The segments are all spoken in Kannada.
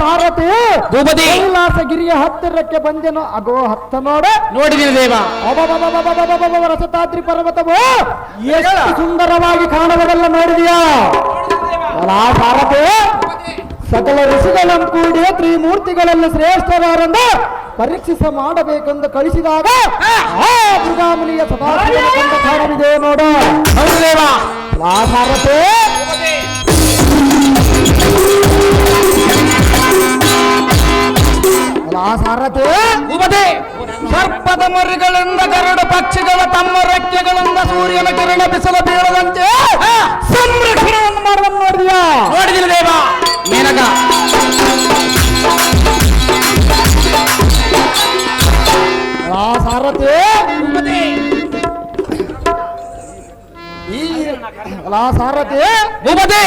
ಸಾರಥಿ. ಭೂಪತಿ. ಕೈಲಾಸಗಿರಿಯ ಹತ್ತಿರಕ್ಕೆ ಬಂದೆನು ಅಗೋ ಹತ್ತ ನೋಡ. ನೋಡಿದಿರಿ ದೇವ. ರಸತಾದ್ರಿ ಪರ್ವತವು ಎಷ್ಟು ಸುಂದರವಾಗಿ ಕಾಣುವುದೆಲ್ಲ ನೋಡಿದೆಯಾ ಸಾರಥಿ. ಸಕಲ ಋಷಿಗಳನ್ನು ಕೂಡಿ ತ್ರಿಮೂರ್ತಿಗಳಲ್ಲಿ ಶ್ರೇಷ್ಠರಾರೆಂದು ಪರೀಕ್ಷಿಸ ಮಾಡಬೇಕೆಂದು ಕಳಿಸಿದಾಗ ಆ ಮೃಗಾಮುನಿಯ ಸದಾಶಿವಿದೆ ನೋಡೋ. ಹೌದು ದೇವ. ಸಾರಥಿ. ಆ ಸಾರಥಿ ಭೂಪತಿ ಸರ್ಪದ ಮರಿಗಳಿಂದ ಗರುಡ ಪಕ್ಷಿಗಳ ತಮ್ಮ ರೆಕ್ಕೆಗಳಿಂದ ಸೂರ್ಯನ ಕಿರಣ ಬಿಸಿಲು ಬೀಳದಂತೆ ಸಂರಕ್ಷಣೆಯನ್ನು ಮಾಡುವನ್ನು ನೋಡಿದ್ಯಾ? ನೋಡಿದಿನ ದೇವ. ಆ ಸಾರಥಿ ಈ ಅಲ್ಲ ಸಾರಥಿ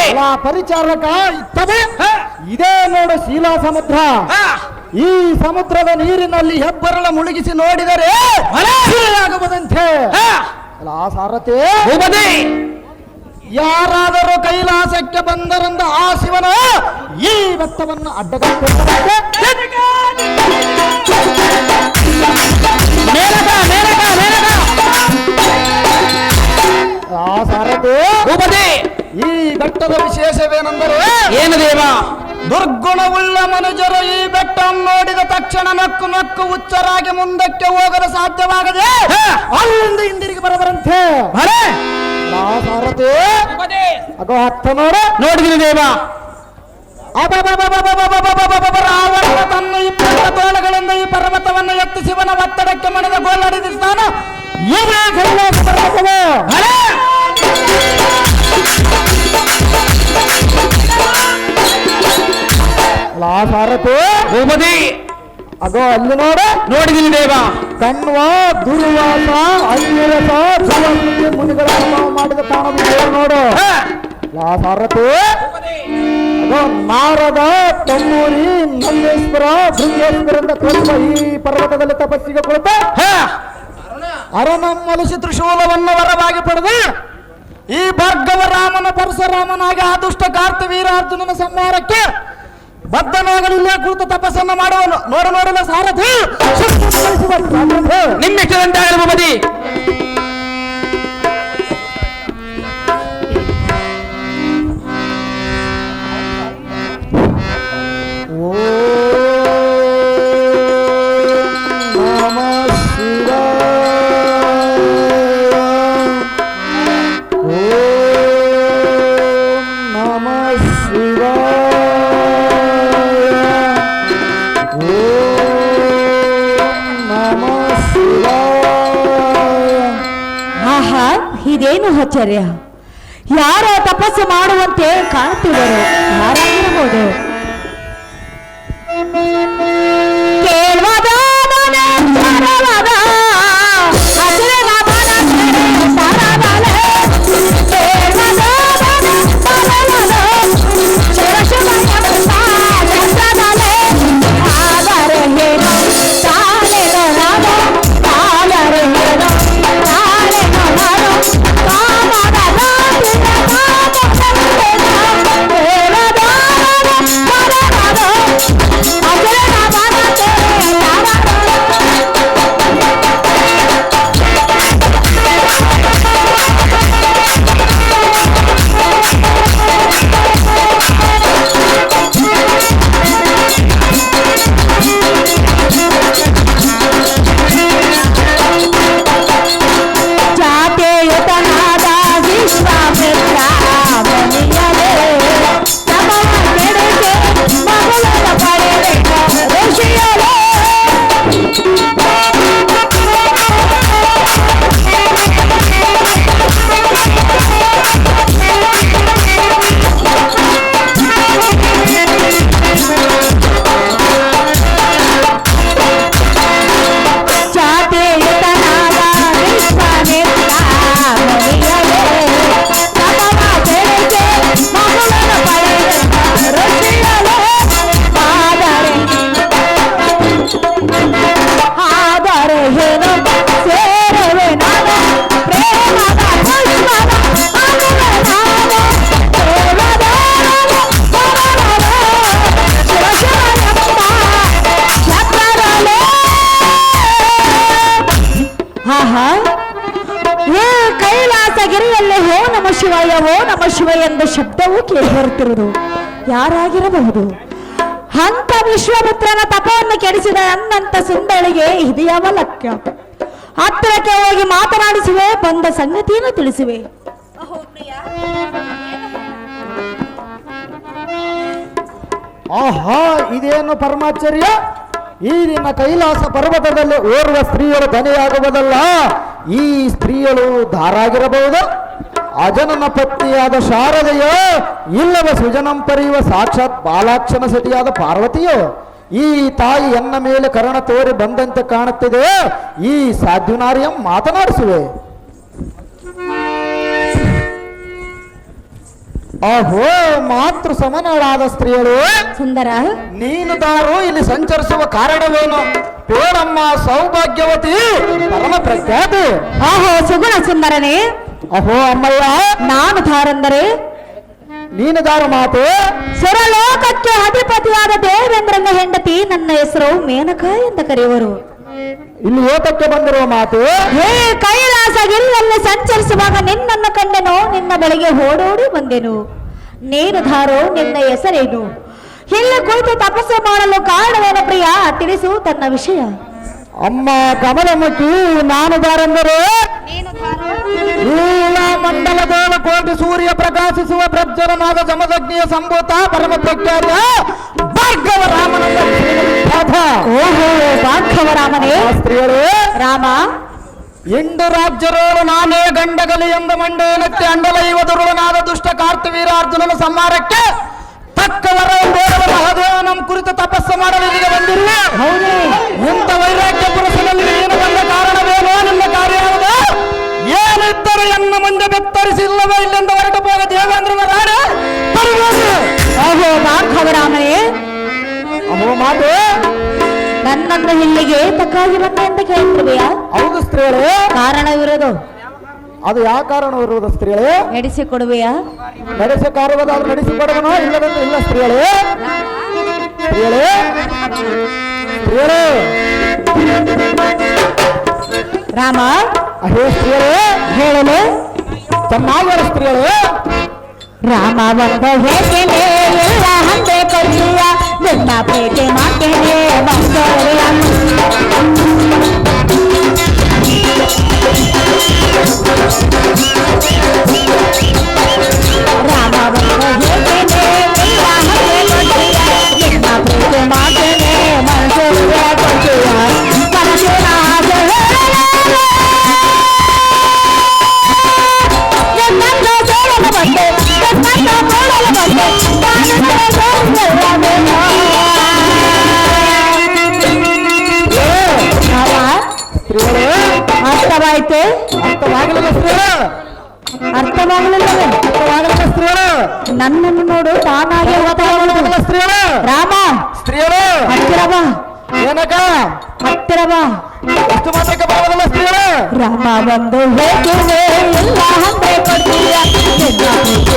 ಅಲ್ಲ ಪರಿಚಾರಕ ಇತ್ತದೆ. ಇದೇ ನೋಡು ಶೀಲಾ ಸಮುದ್ರ ಈ ಸಮುದ್ರದ ನೀರಿನಲ್ಲಿ ಹೆಬ್ಬರಳ ಮುಳುಗಿಸಿ ನೋಡಿದರೆ ಆಗಬಹುದಂತೆ ಅಲ್ಲ ಆ ಸಾರಥಿ? ಯಾರಾದರೂ ಕೈಲಾಸಕ್ಕೆ ಬಂದರೆಂದು ಆ ಶಿವನ ಈ ಬೆತ್ತವನ್ನು ಅಡ್ಡಗಟ್ಟಿದ್ದಾರೆ ಆ ಸಾರಥಿ? ಈ ಬೆಟ್ಟದ ವಿಶೇಷವೇನೆಂದರೆ ಏನು ದೇವ? ದುರ್ಗುಣವುಳ್ಳ ಮನುಜರು ಈ ತಕ್ಷಣ ನಕ್ಕು ನಕ್ಕು ಉಚ್ಚರಾಗಿ ಮುಂದಕ್ಕೆ ಹೋಗಲು ಸಾಧ್ಯವಾಗದೆ ಅಲ್ಲಿಂದ ಹಿಂದಿರುಗಿ ಬರಬರಂತೆ ಸಾರಥಿ ಅದು ಹತ್ತ ನೋಡ ನೋಡಿದ್ರಿ ದೇವ ರಾವಣ ತನ್ನ ಇಬ್ಬರ ತೋಳಗಳಿಂದ ಈ ಪರ್ವತವನ್ನು ಎತ್ತಿ ಶಿವನ ಒತ್ತಡಕ್ಕೆ ಮಣಿದ ಗೋಲಡಿದಿರ್ತಾನ ಏನೇ ಕೈಲಾಸ ಪರ್ವತವು ಲಾ ಸಾರಥಿ ಅಗೋ ಅಲ್ಲಿ ನೋಡ. ನೋಡಿದೀನಿ ದೇವ. ಕಣ್ವ ದುರ್ವಾಸ ಐರಸ ಧ್ರುವನಿಗೆ ಮುನಿಗಳ ಮಾಡಿದ ತಾಣವಿದೆ ನೋಡು. ಹಾ, ಲಾ ಸಾರಥಿ ಅಗೋ ನಾರದ ತಮ್ಮೂರಿ ನಂದೇಶ್ವರ ಭೃಂಗೇಶ್ವರ ಅಂತ ಈ ಪರ್ವತದಲ್ಲಿ ತಪಸ್ಸಿಗೆ ಕುಳಿತ. ಹಾ, ಮಲಸಿ ತ್ರಿಶೂಲವನ್ನು ವರವಾಗಿ ಪಡೆದು. ಈ ಭಾರ್ಗವ ರಾಮನ ಪರಶುರಾಮನಾಗಿ ಆದುಷ್ಟ ದುಷ್ಟ ಕಾರ್ತಿವೀರಾರ್ಜುನನ ಸಂಹಾರಕ್ಕೆ ಬದ್ಧನಾಗಲಿಲ್ಲ ಕುಳಿತು ತಪಸ್ಸನ್ನು ಮಾಡುವನು. ನೋಡ ನೋಡಲು ಸಾರಥಿ. ಉಪವಾಸ ಮಾಡುವಂತೆ ಕಾಣ್ತಿದ್ದರು ಯಾರಾಗಿರಬಹುದು ಕೇಳ್ವದಾದ ಶಿವಾಯ ಓ ನಮ ಶಿವ ಎಂದ ಶಬ್ದವೂ ಕೇಳಿ ಬರುತ್ತಿರುವುದು. ಯಾರಾಗಿರಬಹುದು? ಅಂತ ವಿಶ್ವಪುತ್ರನ ತಪವನ್ನು ಕೆಡಿಸಿದ ನನ್ನಂತ ಸುಂದಳಿಗೆ ಇದು ಯಾವ ಲಕ್ಷ್ಯ ಹತ್ತಿರಕ್ಕೆ ಹೋಗಿ ಮಾತನಾಡಿಸುವೆ ಬಂದ ಸಂಗತಿಯನ್ನು ತಿಳಿಸಿವೆ. ಆಹಾ ಇದೇನು ಪರಮಾಶ್ಚರ್ಯ? ಈ ನಿನ್ನ ಕೈಲಾಸ ಪರ್ವತದಲ್ಲಿ ಓರ್ವ ಸ್ತ್ರೀಯರು ಧನಿಯಾಗುವುದಲ್ಲ, ಈ ಸ್ತ್ರೀಯಳು ಧಾರಾಗಿರಬಹುದು. ಅಜನನ ಪತ್ನಿಯಾದ ಶಾರದೆಯೋ, ಇಲ್ಲವ ಸುಜನಂ ಪರಿಯುವ ಸಾಕ್ಷಾತ್ ಬಾಲಾಕ್ಷನ ಸತಿಯಾದ ಪಾರ್ವತಿಯೋ. ಈ ತಾಯಿ ಎನ್ನ ಮೇಲೆ ಕರಣ ತೋರಿ ಬಂದಂತೆ ಕಾಣುತ್ತಿದೆ ಈ ಸಾಧ್ಯುನಾರ್ಯಂ ಮಾತನಾಡಿಸುವೆ. ಅಹೋ ಮಾತೃ ಸಮನಳಾದ ಸ್ತ್ರೀಯರು. ಸುಂದರ. ನೀನು ದಾರು ಇಲ್ಲಿ ಸಂಚರಿಸುವ ಕಾರಣವೇನು? ಪೇರಮ್ಮ ಸೌಭಾಗ್ಯವತಿ ಪರಮ ಪ್ರಖ್ಯಾತಿ ಆಹೋ ಸುಗುಣ ಸುಂದರನೇ. ಅಹೋ ಅಮ್ಮಯ್ಯ. ನಾನು ಧಾರಂದರೆ ನೀನು ದಾರು ಮಾತು. ಸುರಲೋಕಕ್ಕೆ ಅಧಿಪತಿಯಾದ ದೇವೇಂದ್ರನ ಹೆಂಡತಿ ನನ್ನ ಹೆಸರು ಮೇನಕ ಎಂದು ಕರೆಯುವರು. ಇಲ್ಲಿ ಲೋಕಕ್ಕೆ ಬಂದಿರುವ ಮಾತು? ಹೇ ಕೈಲಾಸ ಸಂಚರಿಸುವಾಗ ನಿನ್ನನ್ನು ನಿನ್ನ ಬಳಿಗೆ ಓಡೋಡಿ ಬಂದೆನು. ನೇನು ಧಾರೋ ನಿನ್ನ ಹೆಸರೇನು? ಇಲ್ಲಿ ಕುಳಿತು ತಪಸ್ಸು ಮಾಡಲು ಕಾರಣವೇನು ಪ್ರಿಯ? ತಿಳಿಸು ತನ್ನ ವಿಷಯ. ಅಮ್ಮ ಕಮಲಮುಖಿ ನಾನು ದಾರೆಂದರೆ ಮಂಡಲ ದೇವ ಕೋಟಿ ಸೂರ್ಯ ಪ್ರಕಾಶಿಸುವ ಪ್ರಜ್ವಲನಾದ ಜಮದಗ್ನಿಯ ಸಂಭೂತ ಪರಮ ಪ್ರಚಾರ್ಯ ಭಾರ್ಗವ ರಾಮನ. ಓಹೋ ಭಾರ್ಗವರಾಮನೇ ರಾಮನೇ. ರಾಮ. ಎಂಡು ರಾಜ್ಯರೋಳು ನಾನೇ ಗಂಡಗಲಿ ಎಂಬ ಮಂಡೇನಕ್ಕೆ ಅಂಡಲ ಇವದುರುಳನಾದ ದುಷ್ಟ ಕಾರ್ತಿವೀರಾರ್ಜುನನ ಸಂಹಾರಕ್ಕೆ ತಕ್ಕವರ ಬೇಡವ ಮಹಾದೇವ ನಮ್ಮ ಕುರಿತು ತಪಸ್ಸು ಮಾಡಲು ಇಲ್ಲಿಗೆ ಬಂದಿರುವ ನನ್ನನ್ನು ಇಲ್ಲಿಗೆ ತಕ್ಕಾಗಿ ಬಂದೆ ಅಂತ ಕೇಳ್ತಿರುವೆಯಾ ಹೌದು ಕಾರಣ ಕಾರಣವಿರೋದು ಅದು ಯಾವ ಕಾರಣ ಇರುವುದು ಸ್ತ್ರೀಯಳು ನಡೆಸಿ ನಡೆಸ ಕಾರ್ಯವಾದ ಕೊಡೋಣ ಇಲ್ಲದಂದ್ರೆ ಇಲ್ಲ ಸ್ತ್ರೀಯಳು ಸ್ತ್ರೀಯಳು ಸ್ತ್ರೀಯಳು ರಾಮ ಅಹೇ ಸ್ತ್ರೀಯಳು ಹೇಳಲು. ಚೆನ್ನಾಗಿ ಸ್ತ್ರೀಯಳು ರಾಮ ಬಂದ ಹೇಗೆ ಎಲ್ಲ ಹಂದೆ না পেটে মাকে রে বাস্তবে আমি রামা বাবা ಅರ್ಥವಾಯ್ತು ಅರ್ಥವಾಗಲಿಲ್ಲ ಸ್ತ್ರೀಯಳು ಅರ್ಥವಾಗಲಿಲ್ಲವೇ ಅರ್ಥವಾಗಲಿಲ್ಲ ಸ್ತ್ರೀಯಳು ನನ್ನನ್ನು ನೋಡು ತಾನಾಗೆ ಅರ್ಥವಾಗಲಿಲ್ಲ ಸ್ತ್ರೀಯಳು ರಾಮ ಸ್ತ್ರೀಯಳು ಹತ್ತಿರ ಬಾ ಏನಕ್ಕ ಹತ್ತಿರ ಬಾ ಎಷ್ಟು ಮಾತ್ರಕ್ಕೆ ಬರೋದಿಲ್ಲ ಸ್ತ್ರೀಯಳು ರಾಮ ಬಂದು ಹೇಗಿದೆ ಎಲ್ಲ ಹಂದೆ ಕೊಡ್ತೀಯ ನಿನ್ನ ಪ್ರೀತಿ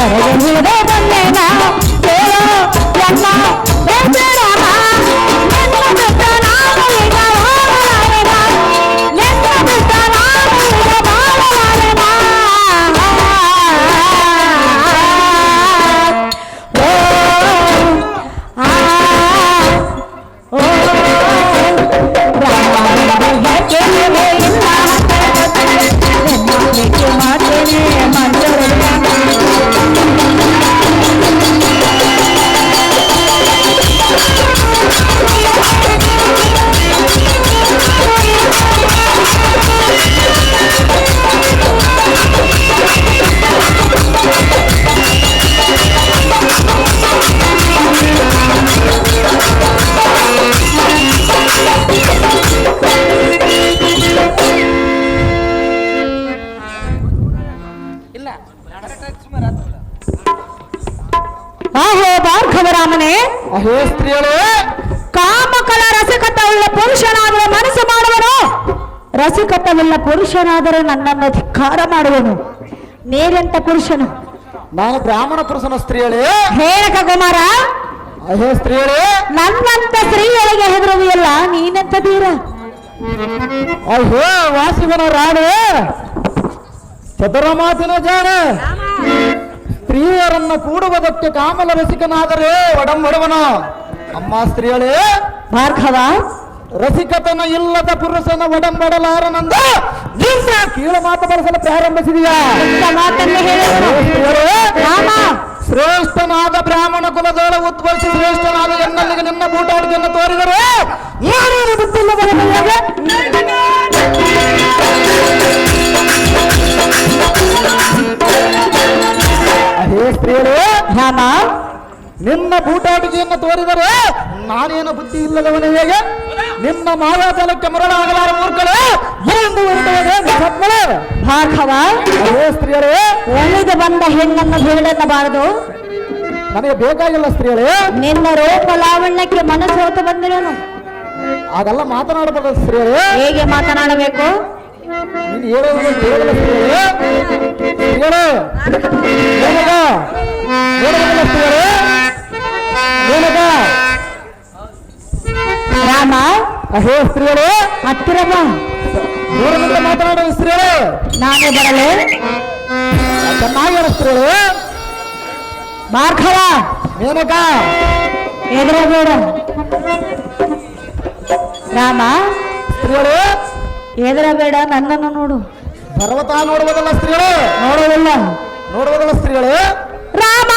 Better than you there. ರಸಿಕತವುಳ್ಳ ಪುರುಷನಾದರೆ ನನ್ನನ್ನು ಧಿಕ್ಕಾರ ಮಾಡುವನು. ನೀರೆಂತ ಪುರುಷನು? ನಾನು ಬ್ರಾಹ್ಮಣ ಪುರುಷನ ಸ್ತ್ರೀಯಳೇ. ಹೇಳಕ ಕುಮಾರ ಅಹೇ ಸ್ತ್ರೀಯಳೇ. ನನ್ನಂತ ಸ್ತ್ರೀಯೊಳಗೆ ಹೆದರುವಿಯಲ್ಲ ನೀನೆಂತ ಧೀರ? ಅಯ್ಯೋ ವಾಸಿವನ ರಾಣೆ. ಚದುರ ಮಾತಿನ ಜಾಣ. ಸ್ತ್ರೀಯರನ್ನ ಕೂಡುವುದಕ್ಕೆ ಕಾಮಲ ರಸಿಕನಾದರೆ ಒಡಂಬಡವನ. ಅಮ್ಮ ಸ್ತ್ರೀಯಳೇ. ಭಾರ್ಗವ ರಸಿಕತನ ಇಲ್ಲದ ಪುರುಷನ ಒಡಂಬಡಲಾರನಂದ ನಿನ್ನ ಕೀಳು ಮಾತು ಬಳಸಲು ಪ್ರಾರಂಭಿಸಿದೀಯಾ? ಶ್ರೇಷ್ಠನಾದ ಬ್ರಾಹ್ಮಣ ಕುಲದೋಳ ಉದ್ಭವಿಸಿ ಶ್ರೇಷ್ಠನಾದ ಎನ್ನಲ್ಲಿಗೆ ನಿನ್ನ ಬೂಟಾಟಿಕೆಯನ್ನು ತೋರಿದರೆ. ಯಾರು ಗೊತ್ತಿಲ್ಲದ ಹೇಗೆ ಅಹೇ ಸ್ತ್ರೀಯರೇ ನಿನ್ನ ಬೂಟಾಟಿಕೆಯನ್ನು ತೋರಿದರೆ ನಾನೇನು ಬುದ್ಧಿ ಇಲ್ಲದವನೇ ಹೇಗೆ? ನಿನ್ನ ಮಾಯಾಜಲಕ್ಕೆ ಮರಳಾಗಲಾರ ಎಂದು ಹೊರಟವನೇ ನಿಸತ್ಮಳೆ. ಭಾರ್ಗವ ಸ್ತ್ರೀಯರೇ. ಒಲಿದು ಬಂದ ಹೆಣ್ಣನ್ನು ಹೇಳಬಾರದು ನನಗೆ ಬೇಕಾಗಿಲ್ಲ ಸ್ತ್ರೀಯರೇ. ನಿನ್ನ ರೂಪ ಲಾವಣ್ಯಕ್ಕೆ ಮನಸ್ಸೋತು ಬಂದಿರೋನು. ಅದೆಲ್ಲ ಮಾತನಾಡಬಾರದು ಸ್ತ್ರೀಯರೇ. ಹೇಗೆ ಮಾತನಾಡಬೇಕು? ನೀನು ಹೇಳೋದು ಕೇಳಲ್ಲ ಸ್ತ್ರೀಯರೇ. ಅಹೇ ಸ್ತ್ರೀಯರೇ ಹತ್ತಿರ ಬಾ ದೂರದಿಂದ ಮಾತನಾಡೋದು ಸ್ತ್ರೀಯರೇ ನಾನೇ ಬರಲು. ಚೆನ್ನಾಗಿರೋ ಸ್ತ್ರೀಯರೇ ಭಾರ್ಗವ ಮೇನಕ. ಎದುರಬೇಡ ರಾಮ. ಸ್ತ್ರೀಯರೇ ಎದುರಬೇಡ ನನ್ನನ್ನು ನೋಡು. ಪರ್ವತ ನೋಡುವುದಲ್ಲ ಸ್ತ್ರೀಗಳು. ನೋಡುವುದಿಲ್ಲ. ನೋಡುವುದಲ್ಲ ಸ್ತ್ರೀಗಳು. ರಾಮ.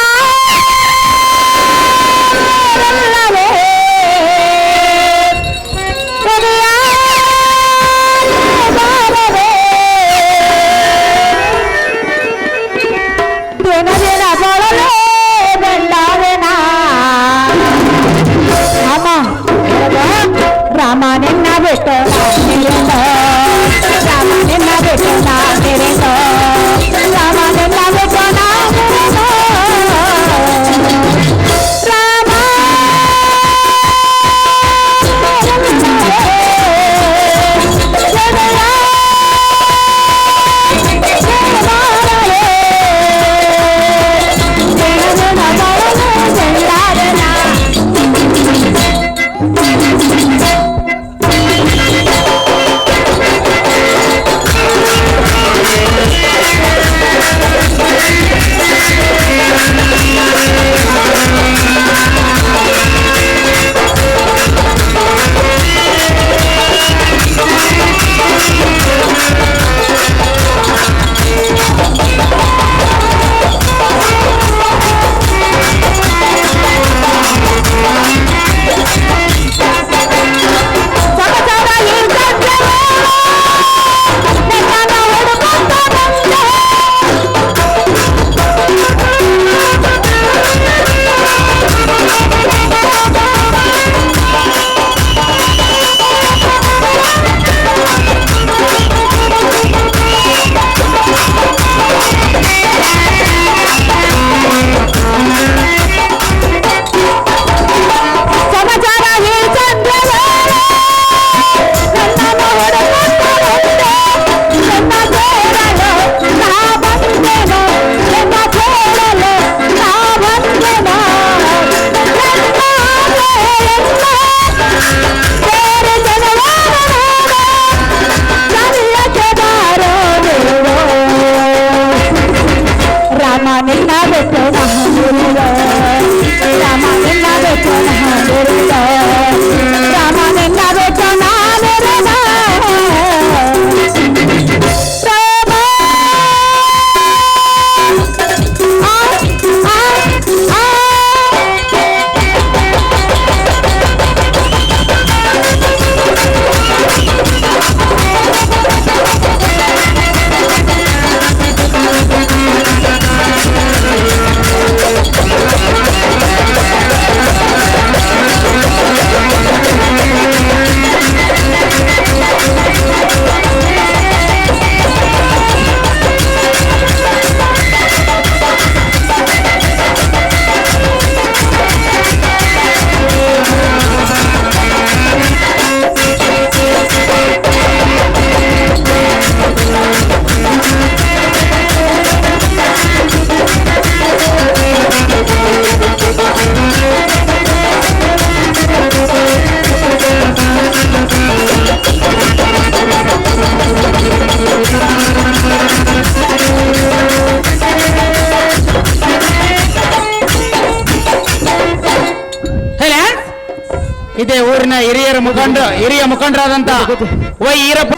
ಊರಿನ ಹಿರಿಯರ ಮುಖಂಡ ಹಿರಿಯ ಮುಖಂಡರಾದಂತ ವೈ ಈರಪ್ಪ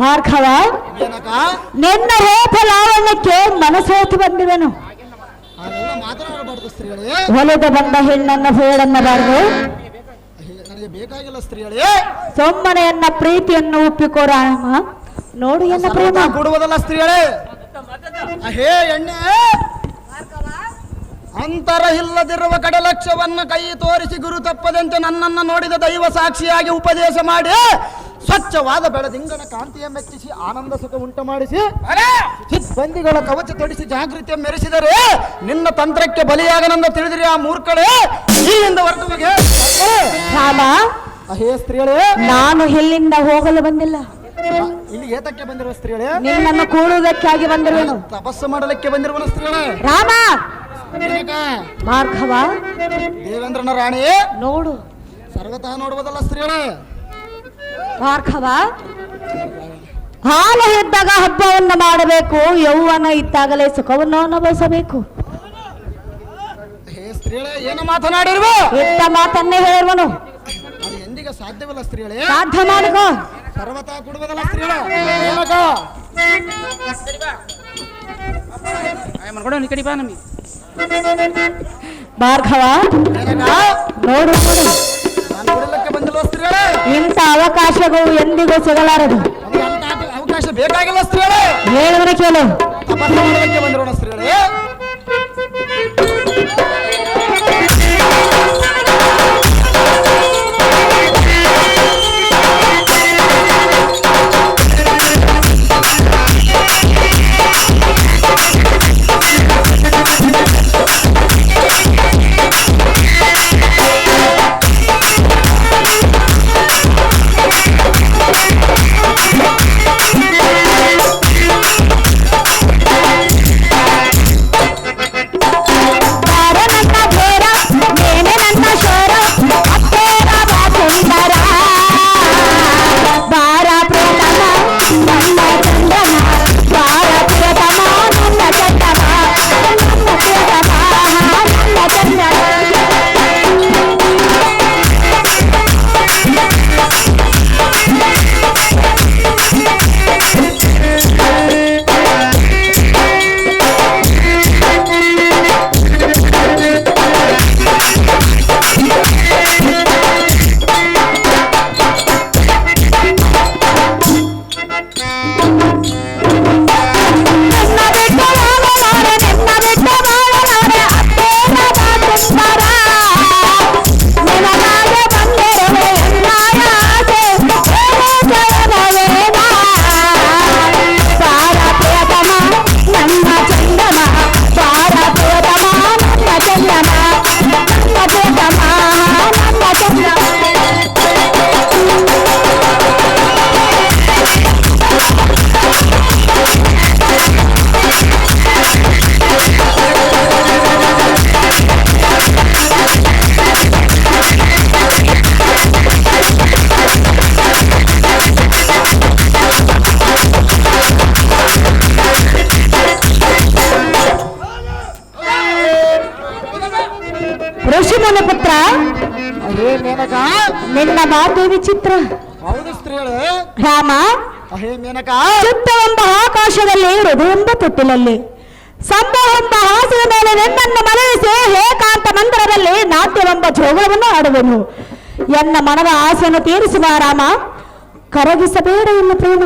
ಭಾರ್ಗವ? ನಿನ್ನ ರೂಪ ಲಾವಣ್ಯಕ್ಕೆ ಮನಸೋತು ಬಂದಿವೆನು ಹೊಲದ ಬಂದ ಹೆಣ್ಣನ್ನ ಹೇಳನ್ನಬಾರದು ನನಗೆ ಬೇಕಾಗಿಲ್ಲ ಸ್ತ್ರೀಗಳೇ. ಸೊಮ್ಮನೆ ಎನ್ನ ಪ್ರೀತಿಯನ್ನು ಒಪ್ಪಿಕೋ ರಾಮ. ನೋಡು ಎನ್ನ ಪ್ರೇಮ. ಕೊಡುವುದಲ್ಲ ಸ್ತ್ರೀಗಳೇ. ಹೇ ಎಣ್ಣೆ. ಅಂತರ ಇಲ್ಲದಿರುವ ಕಡೆ ಲಕ್ಷ್ಯವನ್ನ ಕೈ ತೋರಿಸಿ ಗುರು ತಪ್ಪದಂತೆ ನನ್ನನ್ನು ನೋಡಿದ ದೈವ ಸಾಕ್ಷಿಯಾಗಿ ಉಪದೇಶ ಮಾಡಿ ಸ್ವಚ್ಛವಾದ ಬೆಳದಿಂಗನ ಕಾಂತಿಯ ಮೆಚ್ಚಿಸಿ ಆನಂದ ಸುಖ ಉಂಟು ಮಾಡಿಸಿ ಸಿಬ್ಬಂದಿಗಳ ಕವಚ ತೊಡಿಸಿ ಜಾಗೃತಿಯ ಮೆರೆಸಿದರೆ ನಿನ್ನ ತಂತ್ರಕ್ಕೆ ಬಲಿಯಾಗನಂದ ತಿಳಿದಿರಿ ಆ ಮೂರ್ಖಳೇ ಹೊರಟುವಿಗೆ ನಾ ಹೇ ಸ್ತ್ರೀಗಳೇ. ನಾನು ಇಲ್ಲಿಂದ ಹೋಗಲು ಬಂದಿಲ್ಲ. ಇಲ್ಲಿ ಏತಕ್ಕೆ ಬಂದಿರುವ ಸ್ತ್ರೀಗಳೇ? ನಿನ್ನನ್ನು ಕೂಡುವುದಕ್ಕಾಗಿ ಬಂದಿರುವನು. ತಪಸ್ಸು ಮಾಡಲಿಕ್ಕೆ ಬಂದಿರುವ ಸ್ತ್ರೀಗಳೇ? ರಾಮ? ಭಾರ್ಗವ ದೇವೇಂದ್ರನ ರಾಣಿ? ನೋಡು. ಸರ್ವತಃ ನೋಡುವುದಲ್ಲ ಸ್ತ್ರೀಗಳೇ? ಭಾರ್ಗವ ಹಾಲು ಇದ್ದಾಗ ಹಬ್ಬವನ್ನು ಮಾಡಬೇಕು ಯೌವನ ಇದ್ದಾಗಲೇ ಸುಖವನ್ನು ಅನುಭವಿಸಬೇಕು. ಹೇ ಸ್ತ್ರೀಗಳೇ ಏನು ಮಾತನಾಡಿರುವ? ಇದ್ದ ಮಾತನ್ನೇ ಹೇಳುವನು ಅದು ಎಂದಿಗೆ ಸಾಧ್ಯವಿಲ್ಲ ಸ್ತ್ರೀಗಳೇ. ಸಾಧ್ಯ ಮಾಡಿಕೋ. ಸರ್ವತಾ ಕೊಡುವುದಲ್ಲ ಸ್ತ್ರೀಗಳೇ ಏನಕ್ಕ? ಕೊಡೋ ಈ ಕಡೆ ಬಾ ನಮಗೆ. ಭಾರ್ಗವ? ನೋಡು ನೋಡು. ನಾನು ನೋಡಲಿಕ್ಕೆ ಸ್ತ್ರೀಗಳೇ ಇಂಥ ಅವಕಾಶಗಳು ಎಂದಿಗೂ ಸಿಗಲಾರದು. ಅವಕಾಶ ಬೇಕಾಗಿಲ್ಲ ಸ್ತ್ರೀಗಳೇ ಹೇಳುವನು ಕೇಳು. ತಪಸ್ಸು ಮಾಡಲಿಕ್ಕೆ ಬಂದಿರೋಣ ಸ್ತ್ರೀಗಳೇ ಚಿತ್ರ ವಿಚಿತ್ರ. ಹೌದು ರಾಮ ಹೇ ಮೇನಕ ಚಿತ್ತವೆಂಬ ಆಕಾಶದಲ್ಲಿ ಹೃದಯೆಂಬ ತೊಟ್ಟಿಲಲ್ಲಿ ಸಂಭವೆಂಬ ಹಾಸಿನ ಮೇಲೆ ನಿನ್ನನ್ನು ಮಲಗಿಸಿ ಏಕಾಂತ ಮಂದಿರದಲ್ಲಿ ನಾಟ್ಯವೆಂಬ ಜೋಗವನ್ನು ಆಡುವೆನು. ಎನ್ನ ಮನದ ಆಸೆಯನ್ನು ತೀರಿಸುವ ರಾಮ ಕರಗಿಸಬೇಡ ಎನ್ನ ಪ್ರೇಮ.